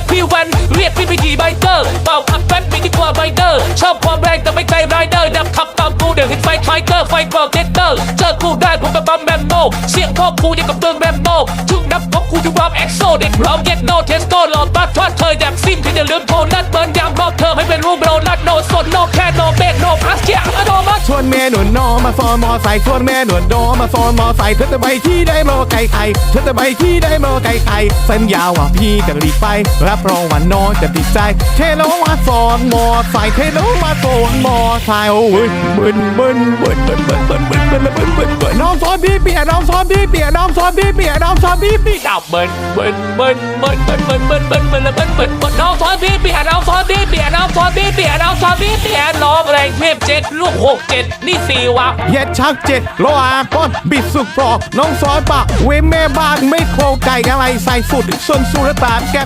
ยกพี่แวนเรียกพี่ไปขี่ไบเกอร์เป่าอัพแฟตไม่ดีกว่าไบเดอร์ชอบความแรงแต่ไม่ใจไรเดอร์ดับขับตามกูเดี๋ยวเห็นไฟไฟเกอร์ไฟเบิร์กเทสเตอร์เจอกูได้ผมแบบบัมแบมโบเสียงพ่อกูยังกับเตืองแบมโบชุกนับพบกูจะวามเอ็กโซเด็กร้อมเย็ดโนเทสโตหลอดบัตทอดเธออยากซิมที่จะลืมโทนนัดเบิร์นยางรอบเธอให้เป็นรูปโรนัดโนสนโนแค่โนเบกโน อมาซ้อนมอไซค์ชวนแม่หนวดดอมาซ้อนมอไซค์เธอจะไปที่ได้มอไก่ไข่เธอจะไปที่ได้มอไก่ไข่สัญญาว่าพี่จะรีบไปรับรองว่าน้องจะติดใจเทโลมาซ้อนมอไซค์เทโลมาซ้อนมอไซค์โอ้ยบึนบึนบึนบึนบึนบึนบึนบึนบึนบึนบึนน้องซ้อนพี่เปียน้องซ้อนพี่เปียน้องซ้อนพี่เปียน้องซ้อนพี่เปียดับเบิ้ลเบิ้ลเบิ้ลเบิ้ลเบิ้ลเบิ้ลเบิ้ลเบิ้ลเบิ้ลเบิ้ลเบิ้ลน้องซ้อนพี่ เปียน้องซอตี้เปียน้องซอตี้เปียน้องซอตี้เปียน้องแรงเทพเจ็ดลูกหกเจ็ดนี่สี่วะเย็ดชักเจ็ดโลอาก้อนบิดสุกปลอกน้องซอยปะเว้ยแม่บ้านไม่โครไก่อะไรใส่สุดส่วนสุรตานแก